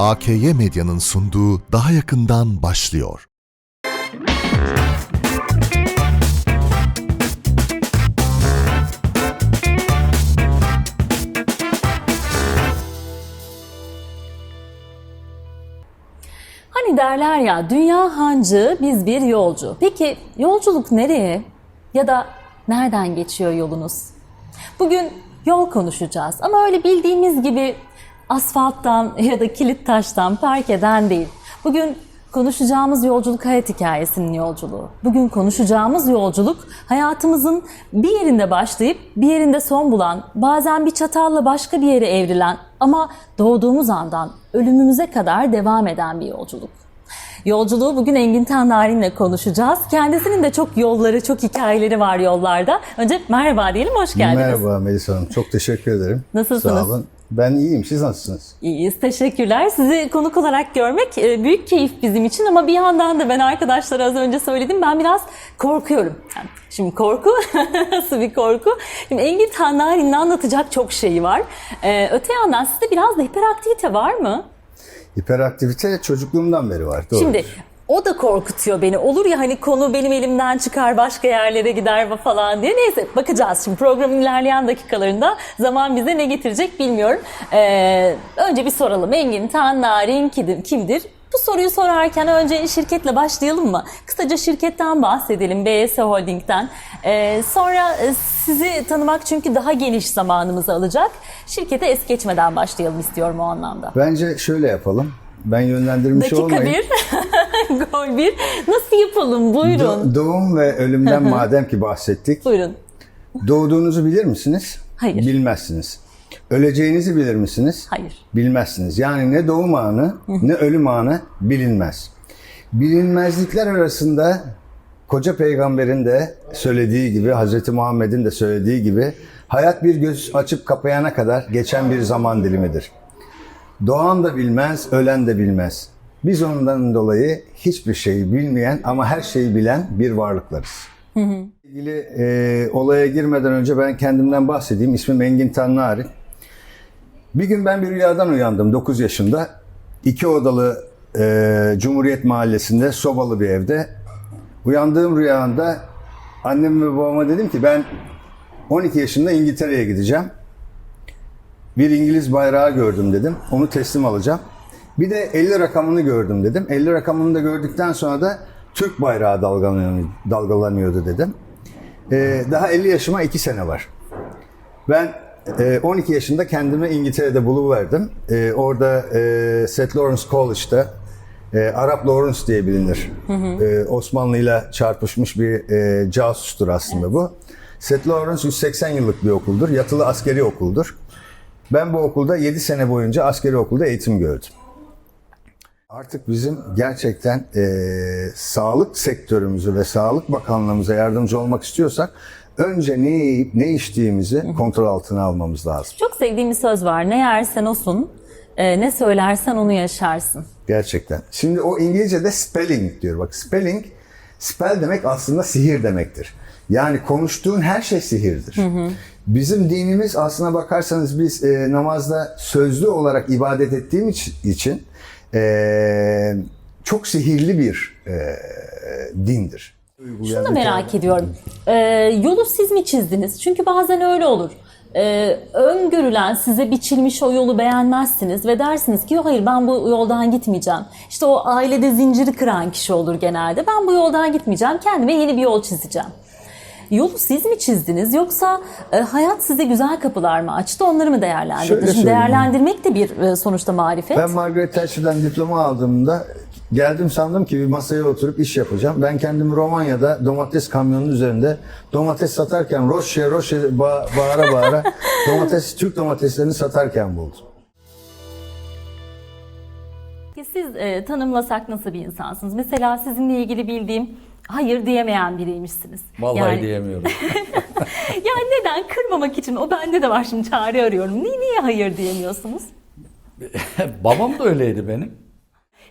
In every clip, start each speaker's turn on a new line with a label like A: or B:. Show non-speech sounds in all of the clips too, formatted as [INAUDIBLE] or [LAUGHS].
A: AKY Medya'nın sunduğu Daha Yakından başlıyor.
B: Hani derler ya dünya hancı biz bir yolcu. Peki yolculuk nereye ya da nereden geçiyor yolunuz? Bugün yol konuşacağız ama öyle bildiğimiz gibi asfalttan ya da kilit taştan park eden değil. Bugün konuşacağımız yolculuk hayat hikayesinin yolculuğu. Bugün konuşacağımız yolculuk hayatımızın bir yerinde başlayıp bir yerinde son bulan, bazen bir çatalla başka bir yere evrilen ama doğduğumuz andan ölümümüze kadar devam eden bir yolculuk. Yolculuğu bugün Engin Tandarin'le konuşacağız. Kendisinin de çok yolları, çok hikayeleri var yollarda. Önce merhaba diyelim, hoş geldiniz.
C: Merhaba Melisa Hanım. Çok teşekkür ederim.
B: Nasılsınız?
C: Sağ olun. Ben iyiyim. Siz nasılsınız?
B: İyiyiz, teşekkürler. Sizi konuk olarak görmek e, büyük keyif bizim için ama bir yandan da ben arkadaşlara az önce söyledim ben biraz korkuyorum. Yani şimdi korku, [LAUGHS] nasıl bir korku? Şimdi Engin Tandarin'in anlatacak çok şeyi var. Ee, öte yandan sizde biraz da hiperaktivite var mı?
C: Hiperaktivite çocukluğumdan beri var. Doğru.
B: Şimdi o da korkutuyor beni. Olur ya hani konu benim elimden çıkar başka yerlere gider falan diye. Neyse bakacağız şimdi programın ilerleyen dakikalarında zaman bize ne getirecek bilmiyorum. Ee, önce bir soralım. Engin Tandarin kimdir? kimdir? Bu soruyu sorarken önce şirketle başlayalım mı? Kısaca şirketten bahsedelim. BS Holding'den. Ee, sonra e, sizi tanımak çünkü daha geniş zamanımızı alacak. Şirkete es geçmeden başlayalım istiyorum o anlamda.
C: Bence şöyle yapalım. Ben yönlendirmiş
B: Dakika
C: olmayayım.
B: bir, [LAUGHS] gol bir. Nasıl yapalım? Buyurun.
C: Do- doğum ve ölümden madem ki bahsettik.
B: Buyurun.
C: Doğduğunuzu bilir misiniz?
B: Hayır.
C: Bilmezsiniz. Öleceğinizi bilir misiniz?
B: Hayır.
C: Bilmezsiniz. Yani ne doğum anı ne ölüm anı bilinmez. Bilinmezlikler arasında koca peygamberin de söylediği gibi, Hazreti Muhammed'in de söylediği gibi hayat bir göz açıp kapayana kadar geçen bir zaman dilimidir. Doğan da bilmez, ölen de bilmez. Biz ondan dolayı hiçbir şeyi bilmeyen ama her şeyi bilen bir varlıklarız. İlgili e, olaya girmeden önce ben kendimden bahsedeyim. İsmim Engin Tanrı Bir gün ben bir rüyadan uyandım 9 yaşında. İki odalı e, Cumhuriyet Mahallesi'nde sobalı bir evde. Uyandığım rüyamda annem ve babama dedim ki ben 12 yaşında İngiltere'ye gideceğim. Bir İngiliz bayrağı gördüm dedim. Onu teslim alacağım. Bir de 50 rakamını gördüm dedim. 50 rakamını da gördükten sonra da Türk bayrağı dalgalanıyor, dalgalanıyordu dedim. Ee, daha 50 yaşıma 2 sene var. Ben e, 12 yaşında kendimi İngiltere'de buluverdim. E, orada e, St. Lawrence College'da e, Arap Lawrence diye bilinir. E, Osmanlı'yla çarpışmış bir e, casustur aslında bu. St. Lawrence 180 yıllık bir okuldur. Yatılı askeri okuldur. Ben bu okulda 7 sene boyunca askeri okulda eğitim gördüm. Artık bizim gerçekten e, sağlık sektörümüzü ve Sağlık Bakanlığımıza yardımcı olmak istiyorsak önce ne yiyip ne içtiğimizi kontrol altına almamız lazım.
B: Çok sevdiğim bir söz var. Ne yersen osun, e, ne söylersen onu yaşarsın.
C: Gerçekten. Şimdi o İngilizce'de spelling diyor. Bak spelling, spell demek aslında sihir demektir. Yani konuştuğun her şey sihirdir. Bizim dinimiz aslına bakarsanız biz e, namazda sözlü olarak ibadet ettiğimiz için e, çok sihirli bir e, dindir.
B: Şunu da merak ediyorum. E, yolu siz mi çizdiniz? Çünkü bazen öyle olur. E, öngörülen size biçilmiş o yolu beğenmezsiniz ve dersiniz ki hayır ben bu yoldan gitmeyeceğim. İşte o ailede zinciri kıran kişi olur genelde. Ben bu yoldan gitmeyeceğim. Kendime yeni bir yol çizeceğim. Yolu siz mi çizdiniz yoksa e, hayat size güzel kapılar mı açtı onları mı
C: Şöyle
B: değerlendirdiniz? Şimdi
C: söyleyeyim.
B: değerlendirmek de bir e, sonuçta marifet.
C: Ben Margaret Thatcher'dan diploma aldığımda geldim sandım ki bir masaya oturup iş yapacağım. Ben kendimi Romanya'da domates kamyonunun üzerinde domates satarken roşe roşe ba- bağıra bağıra [LAUGHS] domates Türk domateslerini satarken buldum.
B: Siz e, tanımlasak nasıl bir insansınız? Mesela sizinle ilgili bildiğim hayır diyemeyen biriymişsiniz.
D: Vallahi
B: yani,
D: diyemiyorum. [LAUGHS]
B: yani neden? Kırmamak için. O bende de var şimdi çare arıyorum. Niye, niye hayır diyemiyorsunuz? [LAUGHS]
D: Babam da öyleydi benim.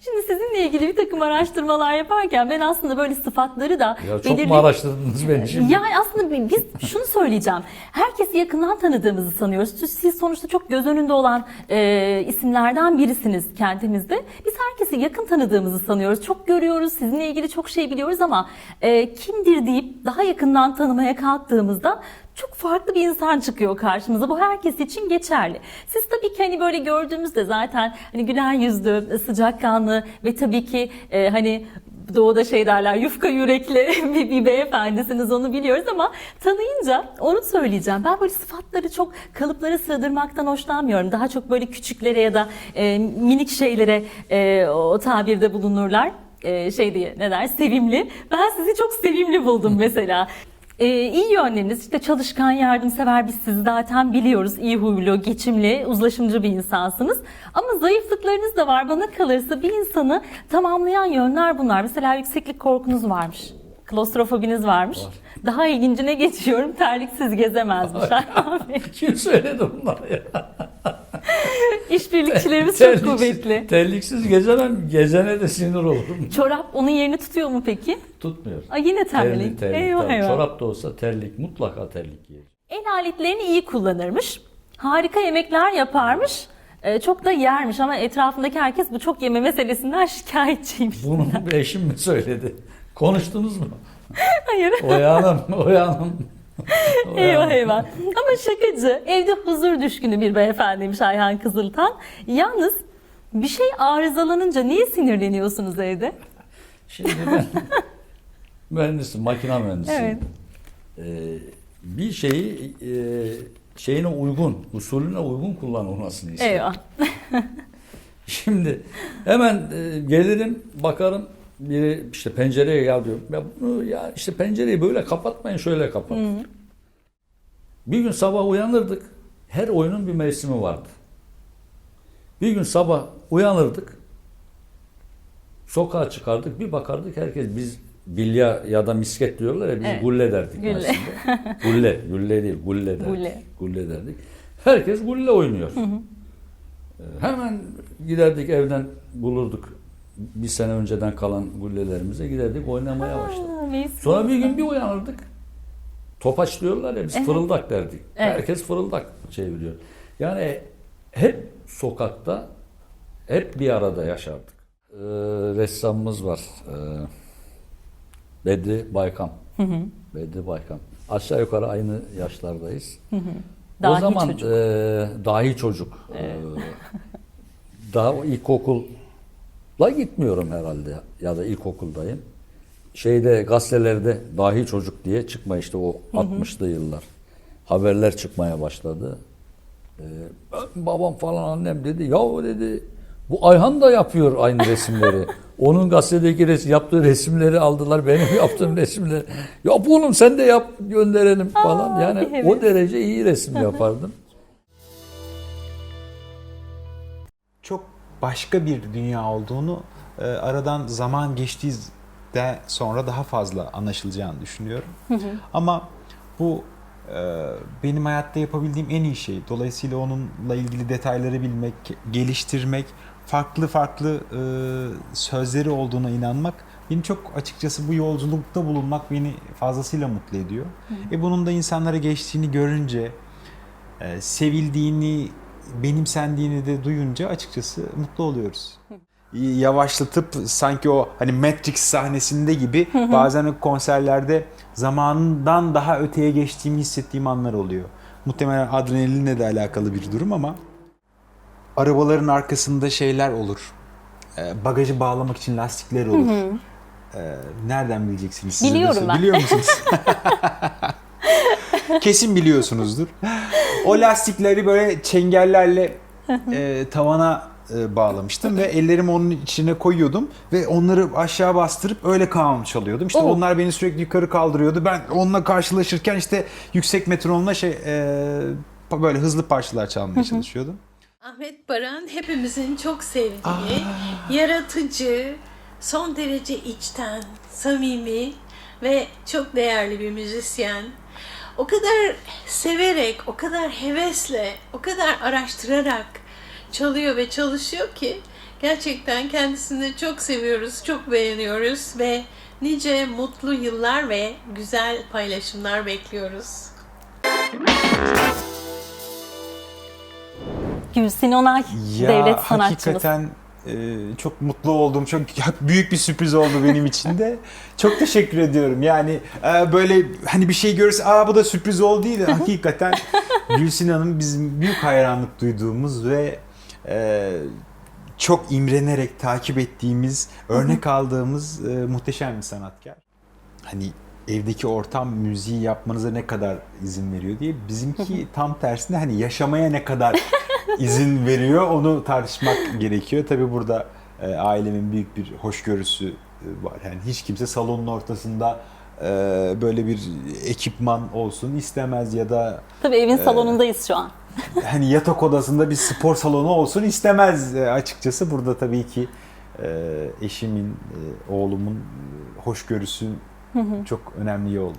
B: Şimdi sizinle ilgili bir takım araştırmalar yaparken ben aslında böyle sıfatları da
D: Ya çok mu araştırdınız beni şimdi?
B: yani aslında biz şunu söyleyeceğim. Herkesi yakından tanıdığımızı sanıyoruz. Siz- Siz sonuçta çok göz önünde olan e, isimlerden birisiniz kentimizde. Biz herkesi yakın tanıdığımızı sanıyoruz. Çok görüyoruz, sizinle ilgili çok şey biliyoruz ama e, kimdir deyip daha yakından tanımaya kalktığımızda çok farklı bir insan çıkıyor karşımıza. Bu herkes için geçerli. Siz tabii ki hani böyle gördüğümüzde zaten hani güler yüzlü, sıcakkanlı ve tabii ki e, hani doğuda şey derler yufka yürekli [LAUGHS] bir, bir beyefendisiniz onu biliyoruz ama tanıyınca onu söyleyeceğim. Ben böyle sıfatları çok kalıplara sığdırmaktan hoşlanmıyorum. Daha çok böyle küçüklere ya da e, minik şeylere e, o tabirde bulunurlar. E, şey diye ne der sevimli. Ben sizi çok sevimli buldum mesela. Ee, iyi yönleriniz işte çalışkan, yardımsever biz sizi zaten biliyoruz. İyi huylu, geçimli, uzlaşımcı bir insansınız. Ama zayıflıklarınız da var. Bana kalırsa bir insanı tamamlayan yönler bunlar. Mesela yükseklik korkunuz varmış. Klostrofobiniz varmış. Daha ilgincine geçiyorum. Terliksiz gezemezmiş. [LAUGHS]
D: Kim söyledi bunları ya? [LAUGHS]
B: İşbirlikçilerimiz çok
D: Terliksiz-
B: kuvvetli.
D: Terliksiz gezemem, gezene de sinir olurum. [LAUGHS]
B: Çorap onun yerini tutuyor mu peki?
D: Tutmuyor.
B: Ay yine terlik.
D: Terlik, terlik.
B: Eyvah
D: tabii.
B: eyvah.
D: Çorap da olsa terlik, mutlaka terlik giyer.
B: El aletlerini iyi kullanırmış. Harika yemekler yaparmış. Ee, çok da yermiş ama etrafındaki herkes bu çok yeme meselesinden [LAUGHS] şikayetçiymiş.
D: Bunu eşim mi söyledi? Konuştunuz mu?
B: Hayır.
D: Oya Hanım, Oya Hanım. [LAUGHS]
B: Eyvah eyvah. Ama şakacı. Evde huzur düşkünü bir beyefendiymiş Ayhan Kızıltan. Yalnız bir şey arızalanınca niye sinirleniyorsunuz evde?
D: Şimdi ben [LAUGHS] mühendisim, makine mühendisiyim.
B: Evet.
D: Ee, bir şeyi e, şeyine uygun, usulüne uygun kullanılmasını isterim.
B: Eyvah. [LAUGHS]
D: Şimdi hemen e, gelirim bakarım biri işte pencereye ya diyor. Ya bunu ya işte pencereyi böyle kapatmayın şöyle kapat. Bir gün sabah uyanırdık. Her oyunun bir mevsimi vardı. Bir gün sabah uyanırdık. Sokağa çıkardık. Bir bakardık herkes biz bilya ya da misket diyorlar ya biz
B: Evet.
D: gulle derdik.
B: Gülle.
D: aslında. [LAUGHS] gulle. Gülle değil gulle derdik.
B: Gulle.
D: Gulle derdik. Herkes gulle oynuyor. Ee, Hemen giderdik evden bulurduk. Bir sene önceden kalan gullelerimize giderdik oynamaya başladık.
B: Aa, mis.
D: Sonra bir gün bir uyanırdık. Topaç diyorlar ya biz fırıldak derdik.
B: Evet.
D: Herkes fırıldak çeviriyor. Yani hep sokakta hep bir arada yaşardık. Ee, ressamımız var. Ee, Bedri Baykam. Bedri Baykam. Aşağı yukarı aynı yaşlardayız. o
B: Dahi
D: zaman
B: çocuk.
D: e, dahi çocuk. Ee, daha o ilkokulla gitmiyorum herhalde ya da ilkokuldayım. Şeyde gazetelerde dahi çocuk diye çıkma işte o 60'lı yıllar. Haberler çıkmaya başladı. Ee, babam falan annem dedi ya dedi bu Ayhan da yapıyor aynı resimleri. Onun gazetedeki resim, yaptığı resimleri aldılar benim yaptığım resimleri. Yap oğlum sen de yap gönderelim falan.
B: Aa,
D: Yani
B: evet.
D: o derece iyi resim yapardım.
E: Başka bir dünya olduğunu e, aradan zaman geçtiği de sonra daha fazla anlaşılacağını düşünüyorum. Ama bu e, benim hayatta yapabildiğim en iyi şey. Dolayısıyla onunla ilgili detayları bilmek, geliştirmek, farklı farklı e, sözleri olduğuna inanmak beni çok açıkçası bu yolculukta bulunmak beni fazlasıyla mutlu ediyor. E bunun da insanlara geçtiğini görünce, e, sevildiğini, benimsendiğini de duyunca açıkçası mutlu oluyoruz. Yavaşlatıp sanki o hani Matrix sahnesinde gibi bazen konserlerde zamanından daha öteye geçtiğimi hissettiğim anlar oluyor. Muhtemelen adrenalinle de alakalı bir durum ama arabaların arkasında şeyler olur. E, bagajı bağlamak için lastikler olur. E, nereden bileceksiniz?
B: Biliyorum ben.
E: Biliyor musunuz? [LAUGHS] Kesin biliyorsunuzdur. O lastikleri böyle çengellerle e, tavana e, bağlamıştım ve ellerimi onun içine koyuyordum ve onları aşağı bastırıp öyle kanun çalıyordum. İşte
B: Oo.
E: onlar beni sürekli yukarı kaldırıyordu. Ben onunla karşılaşırken işte yüksek metronla şey e, böyle hızlı parçalar çalmaya çalışıyordum.
F: Ahmet Baran hepimizin çok sevdiği, yaratıcı, son derece içten, samimi ve çok değerli bir müzisyen. O kadar severek, o kadar hevesle, o kadar araştırarak çalıyor ve çalışıyor ki Gerçekten kendisini çok seviyoruz, çok beğeniyoruz ve nice mutlu yıllar ve güzel paylaşımlar bekliyoruz.
B: Gülsin Onay, devlet sanatçımız.
E: hakikaten e, çok mutlu oldum. Çok [LAUGHS] büyük bir sürpriz oldu benim için de. Çok teşekkür ediyorum. Yani e, böyle hani bir şey görürse aa bu da sürpriz oldu değil de [LAUGHS] hakikaten Gülsin Hanım bizim büyük hayranlık duyduğumuz ve e, çok imrenerek takip ettiğimiz, örnek aldığımız e, muhteşem bir sanatkar. Hani evdeki ortam müziği yapmanıza ne kadar izin veriyor diye bizimki tam tersine hani yaşamaya ne kadar [LAUGHS] izin veriyor onu tartışmak gerekiyor. Tabi burada e, ailemin büyük bir hoşgörüsü e, var. Yani hiç kimse salonun ortasında e, böyle bir ekipman olsun istemez ya da
B: Tabii evin salonundayız şu an.
E: hani yatak odasında bir spor salonu olsun istemez e, açıkçası. Burada tabii ki e, eşimin, e, oğlumun e, hoşgörüsü çok önemli yol.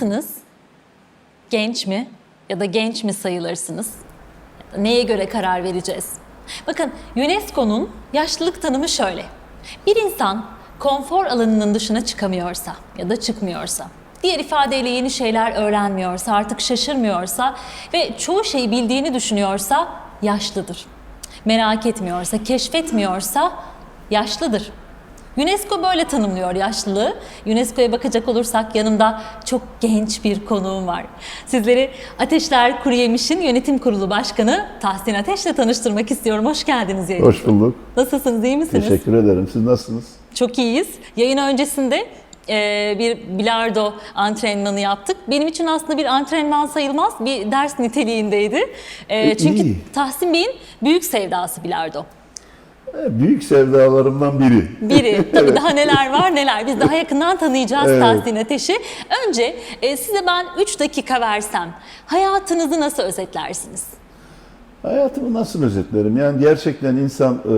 B: Yaşlı mısınız? Genç mi? Ya da genç mi sayılırsınız? Neye göre karar vereceğiz? Bakın UNESCO'nun yaşlılık tanımı şöyle. Bir insan konfor alanının dışına çıkamıyorsa ya da çıkmıyorsa, diğer ifadeyle yeni şeyler öğrenmiyorsa, artık şaşırmıyorsa ve çoğu şeyi bildiğini düşünüyorsa yaşlıdır. Merak etmiyorsa, keşfetmiyorsa yaşlıdır. UNESCO böyle tanımlıyor yaşlılığı. UNESCO'ya bakacak olursak yanımda çok genç bir konuğum var. Sizleri Ateşler Kuru Yemiş'in yönetim kurulu başkanı Tahsin Ateş'le tanıştırmak istiyorum. Hoş geldiniz yayına.
G: Hoş bulduk.
B: Nasılsınız, iyi misiniz?
G: Teşekkür ederim. Siz nasılsınız?
B: Çok iyiyiz. Yayın öncesinde e, bir bilardo antrenmanı yaptık. Benim için aslında bir antrenman sayılmaz, bir ders niteliğindeydi. E,
G: E,
B: çünkü
G: iyi.
B: Tahsin Bey'in büyük sevdası bilardo.
G: E, Büyük sevdalarımdan biri.
B: Biri. [LAUGHS] Tabii daha neler var neler. Biz daha yakından tanıyacağız
G: Evet.
B: Tahsin Ateş'i. Önce e, size ben 3 dakika versem hayatınızı nasıl özetlersiniz?
G: Hayatımı nasıl özetlerim? Yani gerçekten insan e,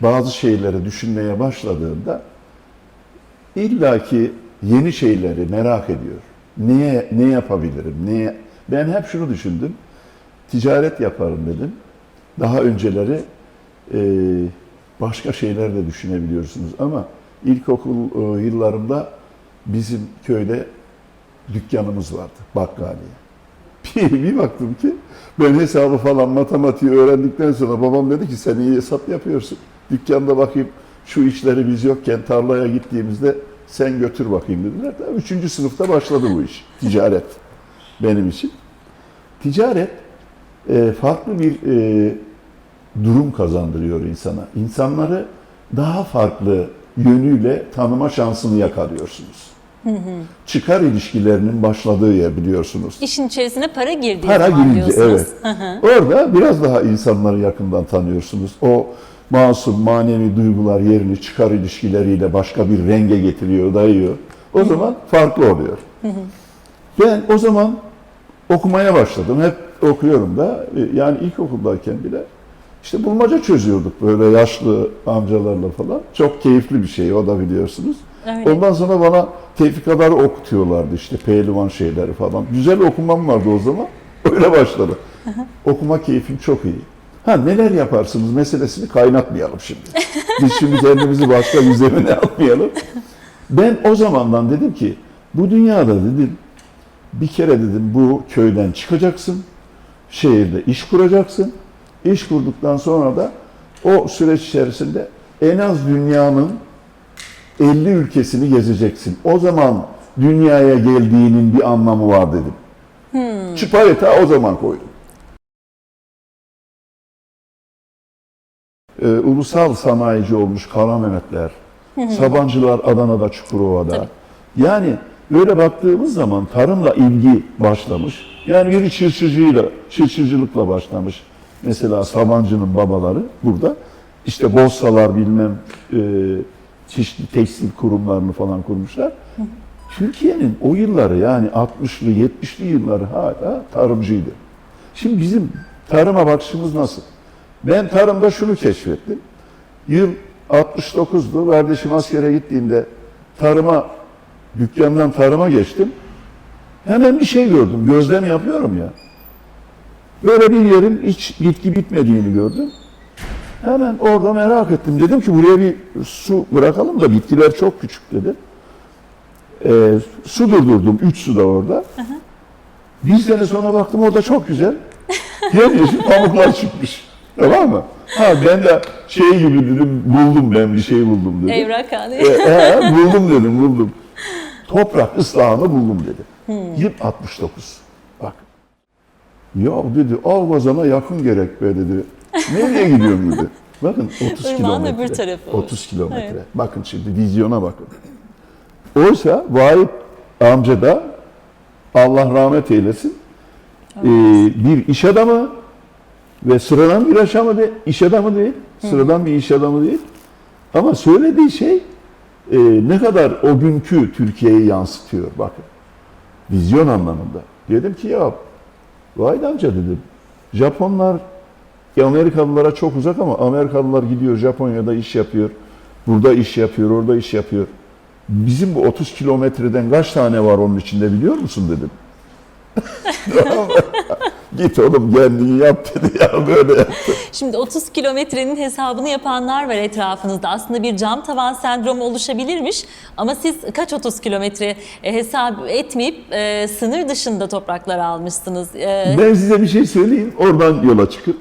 G: bazı şeyleri düşünmeye başladığında illaki yeni şeyleri merak ediyor. Neye ne yapabilirim? Neye Ben hep şunu düşündüm. Ticaret yaparım dedim. Daha önceleri başka şeyler de düşünebiliyorsunuz ama ilkokul e, yıllarımda bizim köyde dükkanımız vardı bakkaliye. [LAUGHS] Bir, bir baktım ki ben hesabı falan matematiği öğrendikten sonra babam dedi ki sen iyi hesap yapıyorsun. Dükkanda bakayım şu işleri biz yokken tarlaya gittiğimizde sen götür bakayım dediler. Tabii Üçüncü sınıfta başladı bu iş. Ticaret benim için. Ticaret e, farklı bir e, durum kazandırıyor insana. İnsanları daha farklı yönüyle tanıma şansını yakalıyorsunuz. Çıkar ilişkilerinin başladığı yer biliyorsunuz.
B: İşin içerisine para girdiği
G: Para
B: zaman
G: girince
B: diyorsunuz.
G: evet. Orada biraz daha insanları yakından tanıyorsunuz. O masum manevi duygular yerini çıkar ilişkileriyle başka bir renge getiriyor, dayıyor. O zaman farklı oluyor. Ben o zaman okumaya başladım. Hep okuyorum da. Yani ilkokuldayken bile işte bulmaca çözüyorduk böyle yaşlı amcalarla falan. Çok keyifli bir şey o da biliyorsunuz.
B: Öyle.
G: Ondan sonra bana tefrikaları okutuyorlardı işte pehlivan şeyleri falan. Güzel okumam vardı o zaman. [LAUGHS] Öyle başladı. Okuma keyfim çok iyi. Ha neler yaparsınız meselesini kaynatmayalım şimdi. Biz şimdi kendimizi başka bir zemine [LAUGHS] atmayalım. Ben o zamandan dedim ki bu dünyada dedim bir kere dedim bu köyden çıkacaksın. Şehirde iş kuracaksın. İş kurduktan sonra da o süreç içerisinde en az dünyanın 50 ülkesini gezeceksin. O zaman dünyaya geldiğinin bir anlamı var dedim. Çıpayı ta o zaman koydum. e, ulusal sanayici olmuş Kara Mehmetler, Sabancılar Adana'da, Çukurova'da. Yani böyle baktığımız zaman tarımla ilgi başlamış. Yani biri çırçıcıyla, çırçıcılıkla başlamış. Mesela Sabancı'nın babaları burada. İşte Bossalar bilmem e, çeşitli tekstil kurumlarını falan kurmuşlar. Türkiye'nin o yılları yani 60'lı 70'li yılları hala tarımcıydı. Şimdi bizim tarıma bakışımız nasıl? Ben tarımda şunu keşfettim. Yıl 69'du. Kardeşim askere gittiğimde tarıma, dükkandan tarıma geçtim. Hemen bir şey gördüm. Gözlem yapıyorum ya. Böyle bir yerin hiç bitki bitmediğini gördüm. Hemen orada merak ettim. Dedim ki buraya bir su bırakalım da bitkiler çok küçük dedim. Ee, su durdurdum. Üç su da orada. Bir sene sonra baktım orada çok güzel. Yemyeşil pamuklar çıkmış. Tamam mı? Ha ben de şey gibi dedim buldum ben bir şey buldum dedim.
B: Evrakhane.
G: E, e, buldum dedim buldum. Toprak ıslahını buldum dedi. Yıl 69. Ya dedi Alvazan'a yakın gerek be dedi. Nereye gidiyorum dedi. Bakın 30
B: Irmağın
G: kilometre.
B: öbür tarafı.
G: 30 kilometre.
B: Evet.
G: Bakın şimdi vizyona bakın. Oysa Vahip amca da Allah rahmet eylesin e, bir iş adamı ve sıradan bir yaşamı de, iş adamı değil. Sıradan bir iş adamı değil. Ama söylediği şey e, ne kadar o günkü Türkiye'yi yansıtıyor bakın. Vizyon anlamında. Dedim ki ya Vahit amca dedim. Japonlar Amerikalılara çok uzak ama Amerikalılar gidiyor Japonya'da iş yapıyor. Burada iş yapıyor, orada iş yapıyor. Bizim bu 30 kilometreden kaç tane var onun içinde biliyor musun dedim. [LAUGHS] [LAUGHS] [LAUGHS] Git oğlum kendini yap dedi ya böyle yaptı.
B: Şimdi 30 kilometrenin hesabını yapanlar var etrafınızda. Aslında bir cam tavan sendromu oluşabilirmiş. Ama siz kaç 30 kilometre e, hesap etmeyip e, sınır dışında topraklar almışsınız. E,
G: Ben size bir şey söyleyeyim oradan yola çıkın.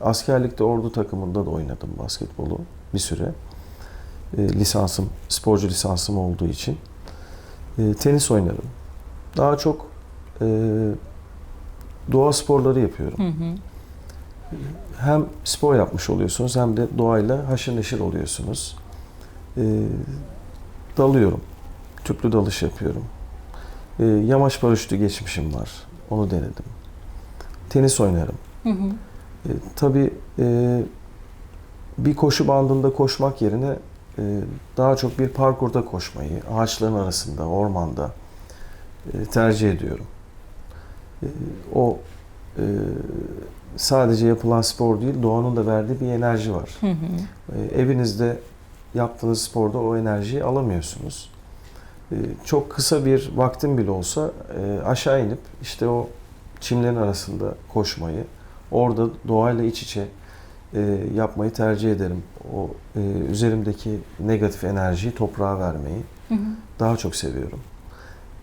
H: Askerlikte ordu takımında da oynadım basketbolu bir süre. E, lisansım, sporcu lisansım olduğu için. E, tenis oynarım. Daha çok e, doğa sporları yapıyorum. Hem spor yapmış oluyorsunuz hem de doğayla haşır neşir oluyorsunuz. E, dalıyorum. Tüplü dalış yapıyorum. E, yamaç paraşütü geçmişim var. Onu denedim. Tenis oynarım. E, tabii e, bir koşu bandında koşmak yerine e, daha çok bir parkurda koşmayı, ağaçların arasında, ormanda tercih ediyorum. E, o e, sadece yapılan spor değil, doğanın da verdiği bir enerji var. E, evinizde yaptığınız sporda o enerjiyi alamıyorsunuz. E, çok kısa bir vaktim bile olsa e, aşağı inip işte o çimlerin arasında koşmayı, orada doğayla iç içe e, yapmayı tercih ederim. O e, üzerimdeki negatif enerjiyi toprağa vermeyi daha çok seviyorum.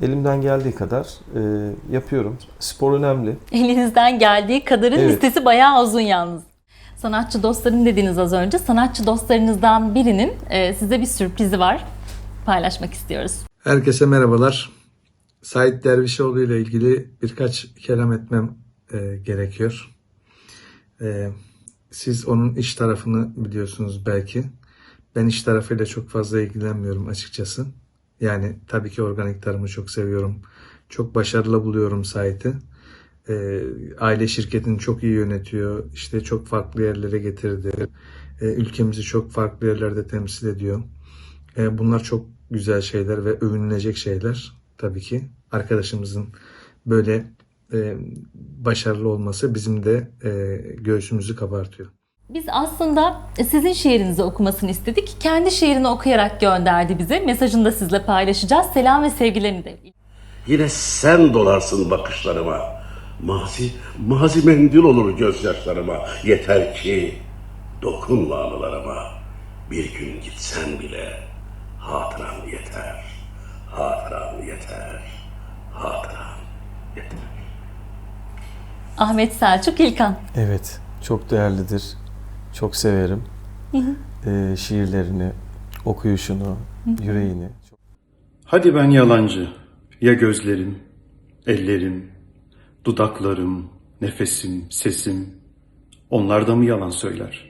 H: Elimden geldiği kadar e, yapıyorum. Spor önemli.
B: elinizden geldiği kadarın
H: Evet.
B: listesi bayağı uzun yalnız. Sanatçı dostlarım dediniz az önce. Sanatçı dostlarınızdan birinin e, size bir sürprizi var. Paylaşmak istiyoruz.
I: Herkese merhabalar. Sait Dervişoğlu ile ilgili birkaç kelam etmem e, gerekiyor. E, siz onun iş tarafını biliyorsunuz belki. Ben iş tarafıyla çok fazla ilgilenmiyorum açıkçası. Yani tabii ki organik tarımı çok seviyorum. Çok başarılı buluyorum Sait'i. E, aile şirketini çok iyi yönetiyor. İşte çok farklı yerlere getirdi. E, ülkemizi çok farklı yerlerde temsil ediyor. E, bunlar çok güzel şeyler ve övünülecek şeyler tabii ki. Arkadaşımızın böyle e, başarılı olması bizim de e, göğsümüzü kabartıyor.
B: Biz aslında sizin şiirinizi okumasını istedik. Kendi şiirini okuyarak gönderdi bize. Mesajını da sizle paylaşacağız. Selam ve sevgilerini de.
J: Yine sen dolarsın bakışlarıma. Mazi, mazi mendil olur gözyaşlarıma. Yeter ki dokunma anılarıma. Bir gün gitsen bile hatıram yeter. Hatıram yeter. Hatıram yeter.
B: Ahmet Selçuk İlkan.
H: Evet, çok değerlidir. Çok severim. E, şiirlerini, okuyuşunu, yüreğini.
K: Hadi ben yalancı, ya gözlerim, ellerim, dudaklarım, nefesim, sesim, Onlar da mı yalan söyler?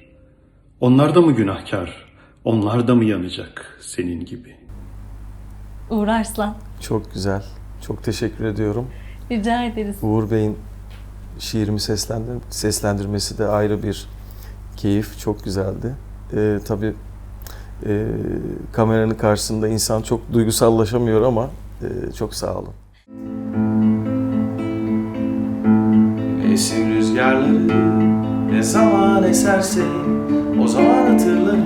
K: Onlar da mı günahkar? Onlar da mı yanacak senin gibi?
B: Uğur Arslan.
H: Çok güzel. Çok teşekkür ediyorum.
B: Rica ederiz.
H: Uğur Bey'in şiirimi seslendir seslendirmesi de ayrı bir keyif. Çok güzeldi. Ee, tabii e, kameranın karşısında insan çok duygusallaşamıyor ama e, çok sağ olun. Esim rüzgarları ne zaman eserse o zaman hatırlarım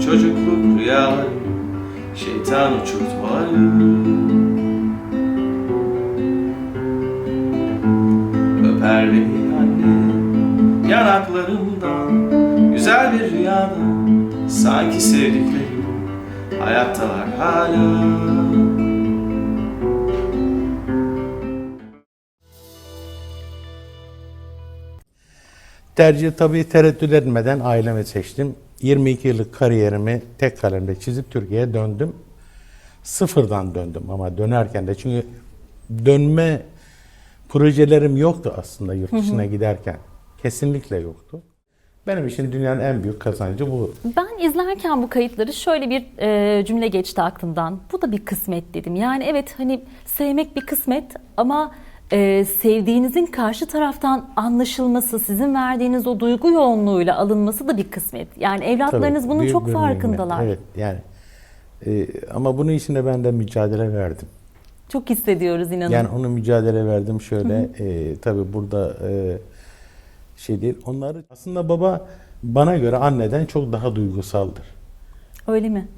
H: çocukluk rüyaları şeytan uçurtmaları Öper beni yanaklarımdan Güzel bir rüyada sanki sevdiklerim hayattalar hala
L: Tercihi tabii tereddüt etmeden ailemi seçtim. 22 yıllık kariyerimi tek kalemde çizip Türkiye'ye döndüm. Sıfırdan döndüm ama dönerken de çünkü dönme projelerim yoktu aslında yurt dışına giderken. Kesinlikle yoktu. Benim için dünyanın en büyük kazancı bu.
B: Ben izlerken bu kayıtları şöyle bir e, cümle geçti aklımdan. Bu da bir kısmet dedim. Yani evet hani sevmek bir kısmet ama e, sevdiğinizin karşı taraftan anlaşılması, sizin verdiğiniz o duygu yoğunluğuyla alınması da bir kısmet. Yani evlatlarınız
L: Tabii,
B: bunun çok farkındalar.
L: Evet yani. Ee, ama bunun için de ben de mücadele verdim.
B: Çok hissediyoruz inanın.
L: Yani onu mücadele verdim şöyle. E, tabii burada e, şey değil. Onları aslında baba bana göre anneden çok daha duygusaldır.
B: Öyle mi?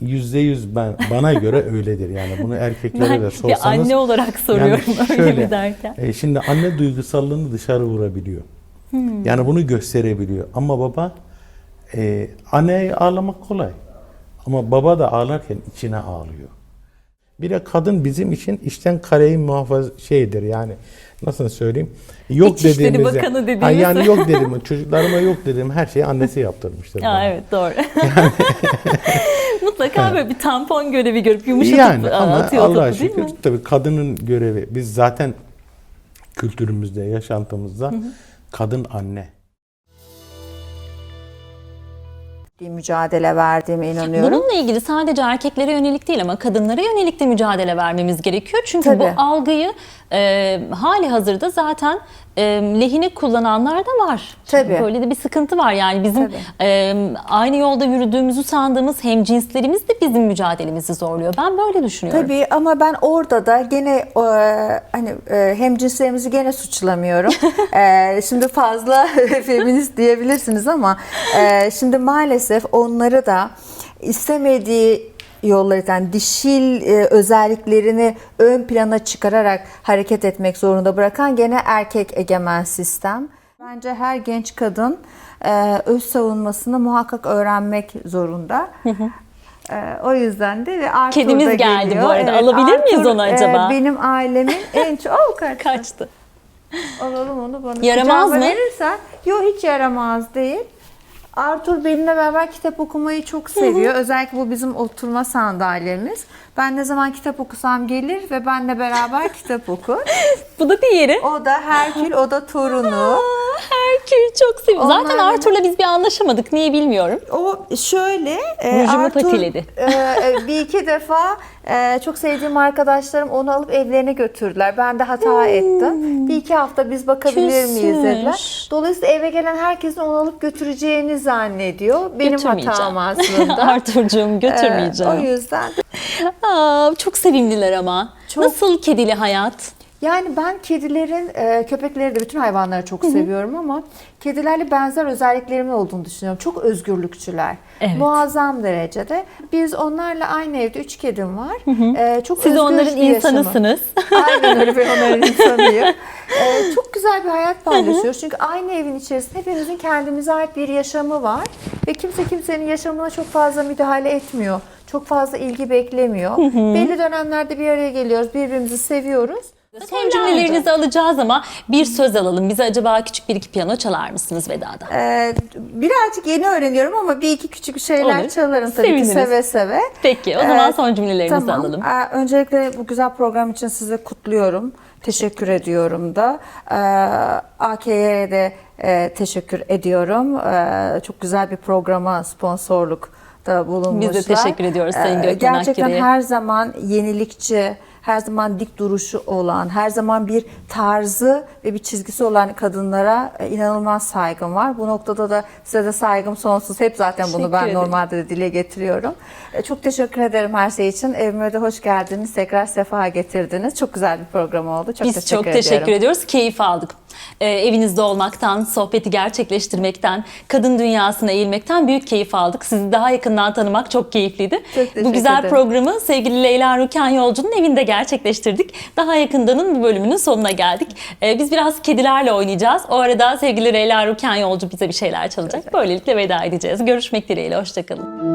L: Yüzde yüz ben bana göre öyledir yani bunu erkeklere
B: Ben
L: de sorsanız.
B: anne olarak soruyorum öyle mi derken.
L: e, şimdi anne duygusallığını dışarı vurabiliyor.
B: Hmm.
L: Yani bunu gösterebiliyor. Ama baba e, anneye ağlamak kolay. Ama baba da ağlarken içine ağlıyor. Bir de kadın bizim için işten kareyi muhafaza şeydir yani nasıl söyleyeyim yok
B: İçişleri
L: dediğimiz
B: Bakanı
L: Ha,
B: dediğiniz.
L: yani yok dedim çocuklarıma yok dedim her şeyi annesi yaptırmıştır. [LAUGHS]
B: Ya
L: bana.
B: evet doğru. [LAUGHS] Mutlaka böyle bir tampon görevi görüp yumuşatıp
L: Yani ama
B: atıyor
L: Allah'a
B: topu değil
L: şükür
B: mi?
L: tabii kadının görevi biz zaten kültürümüzde, yaşantımızda kadın anne.
M: Bir mücadele verdiğime inanıyorum.
B: Bununla ilgili sadece erkeklere yönelik değil ama kadınlara yönelik de mücadele vermemiz gerekiyor. Çünkü
M: Tabii.
B: bu algıyı e, hali hazırda zaten e, lehine kullananlar da var.
M: Tabii.
B: Böyle de bir sıkıntı var yani bizim e, aynı yolda yürüdüğümüzü sandığımız hem cinslerimiz de bizim mücadelemizi zorluyor. Ben böyle düşünüyorum.
M: Tabii ama ben orada da gene e, hani e, hem cinslerimizi gene suçlamıyorum. [LAUGHS] E, şimdi fazla [LAUGHS] feminist diyebilirsiniz ama e, şimdi maalesef onları da istemediği yolları yani dişil e, özelliklerini ön plana çıkararak hareket etmek zorunda bırakan gene erkek egemen sistem. Bence her genç kadın e, öz savunmasını muhakkak öğrenmek zorunda. E, o yüzden de ve Arthur
B: Kedimiz
M: da
B: geldi
M: geliyor.
B: bu arada. Alabilir miyiz
M: Arthur,
B: onu acaba?
M: e, benim ailemin [LAUGHS] en çok Oh, kaçtı.
B: Kaçtı.
M: Alalım onu bana.
B: Yaramaz
M: kucağıma
B: mı?
M: Verirsen, yok hiç yaramaz değil. Arthur benimle beraber kitap okumayı çok seviyor. Özellikle bu bizim oturma sandalyemiz. Ben ne zaman kitap okusam gelir ve benle beraber kitap okur. [LAUGHS]
B: Bu da diğeri.
M: O da Herkül, o da torunu.
B: Herkül çok seviyorum. Zaten Arthur'la biz bir anlaşamadık. Niye bilmiyorum.
M: O şöyle, e,
B: Rujumu
M: Arthur
B: patiledi.
M: e, e, bir iki defa e, çok sevdiğim arkadaşlarım onu alıp evlerine götürdüler. Ben de hata ettim. Bir iki hafta biz bakabilir miyiz
B: Küsmüş.
M: dediler. Dolayısıyla eve gelen herkesin onu alıp götüreceğini zannediyor. Benim hatam [LAUGHS] aslında.
B: Arthur'cum götürmeyeceğim.
M: E, o yüzden de-
B: Aa, çok sevimliler ama.
M: Çok.
B: Nasıl kedili hayat?
M: Yani ben kedilerin, e, köpekleri de bütün hayvanları çok seviyorum ama kedilerle benzer özelliklerimin olduğunu düşünüyorum. Çok özgürlükçüler.
B: Evet.
M: Muazzam derecede. Biz onlarla aynı evde üç kedim var. E, çok
B: Siz
M: özgür
B: onların
M: bir yaşamı-
B: insanısınız. [LAUGHS]
M: Aynen öyle ben onların [LAUGHS] insanıyım. Ee, çok güzel bir hayat paylaşıyoruz. Çünkü aynı evin içerisinde hepimizin kendimize ait bir yaşamı var. Ve kimse kimsenin yaşamına çok fazla müdahale etmiyor. Çok fazla ilgi beklemiyor. Belli dönemlerde bir araya geliyoruz, birbirimizi seviyoruz.
B: Son cümlelerinizi alacağız ama bir söz alalım. Bize acaba küçük bir iki piyano çalar mısınız vedada?
M: Ee, birazcık yeni öğreniyorum ama bir iki küçük şeyler
B: Olur.
M: çalarım tabii
B: Seviniriz.
M: ki seve seve.
B: Peki o zaman
M: Ee,
B: son cümlelerinizi
M: tamam.
B: alalım.
M: Ee, öncelikle bu güzel program için sizi kutluyorum. Teşekkür ediyorum da. Ee, AK'ye de e, teşekkür ediyorum. Ee, çok güzel bir programa sponsorluk da bulunmuşlar.
B: Biz de teşekkür ediyoruz Sayın
M: Ee,
B: Gökmen
M: Gerçekten
B: Akgüre'ye.
M: her zaman yenilikçi, her zaman dik duruşu olan, her zaman bir tarzı ve bir çizgisi olan kadınlara e, inanılmaz saygım var. Bu noktada da size de saygım sonsuz. Hep zaten bunu
B: Teşekkür
M: ben
B: ederim.
M: normalde de dile getiriyorum. E, Çok teşekkür ederim her şey için. Evime de hoş geldiniz. Tekrar sefa getirdiniz. Çok güzel bir program oldu. Çok
B: Biz
M: teşekkür
B: çok
M: ediyorum.
B: teşekkür ediyoruz. Keyif aldık. Ee, evinizde olmaktan, sohbeti gerçekleştirmekten, kadın dünyasına eğilmekten büyük keyif aldık. Sizi daha yakından tanımak çok keyifliydi.
M: teşekkür
B: Bu güzel
M: ederim.
B: programı sevgili Leyla Rüken Yolcu'nun evinde gerçekleştirdik. Daha yakındanın bu bölümünün sonuna geldik. Ee, biz biraz kedilerle oynayacağız. O arada sevgili Leyla Rüken Yolcu bize bir şeyler çalacak. Böylelikle veda edeceğiz. Görüşmek dileğiyle. Hoşçakalın.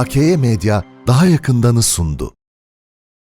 A: AKE Medya daha yakındanı sundu.